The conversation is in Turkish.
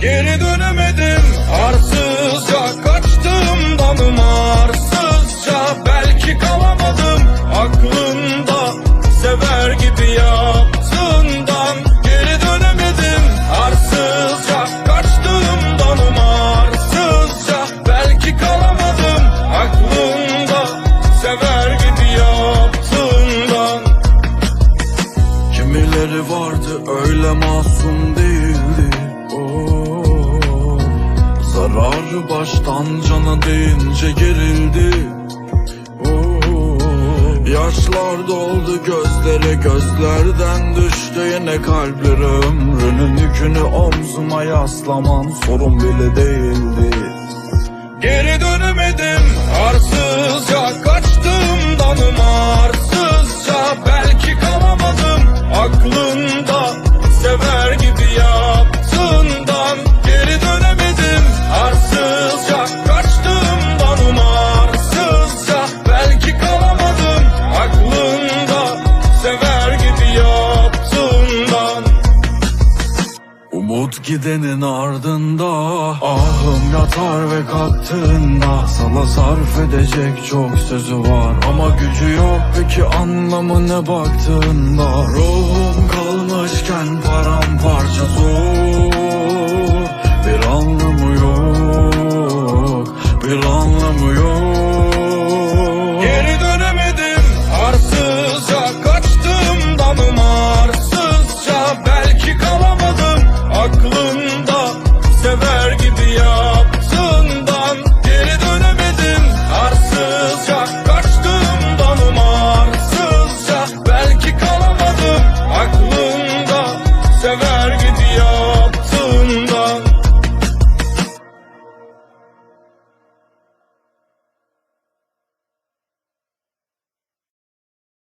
Geri dönemedim arsızca kaçtığımdan umarsızca Belki kalamadım. Aklında sever gibi yaptığından Geri dönemedim arsızca kaçtığımdan umarsızca Belki kalamadım. Aklında sever gibi yaptığından. Kimileri vardı öyle masum Zararı baştan cana deyince gerildi. Yaşlar doldu gözlere gözlerden düştü. Yine kalpleri Ömrünün yükünü omzuma yaslaman sorun bile değildi. Geri dönemedim arsızca kaçtığımdan umarsızca Belki kalamadım. Aklında sever gibi yaptığından Umut gidenin ardında Ahım yatar ve kalktığında Sana sarf edecek çok sözü var. Ama gücü yok peki anlamı ne baktığında? Ruhum kalmışken paramparça zor. Bir anlamı yok Bir anlamı yok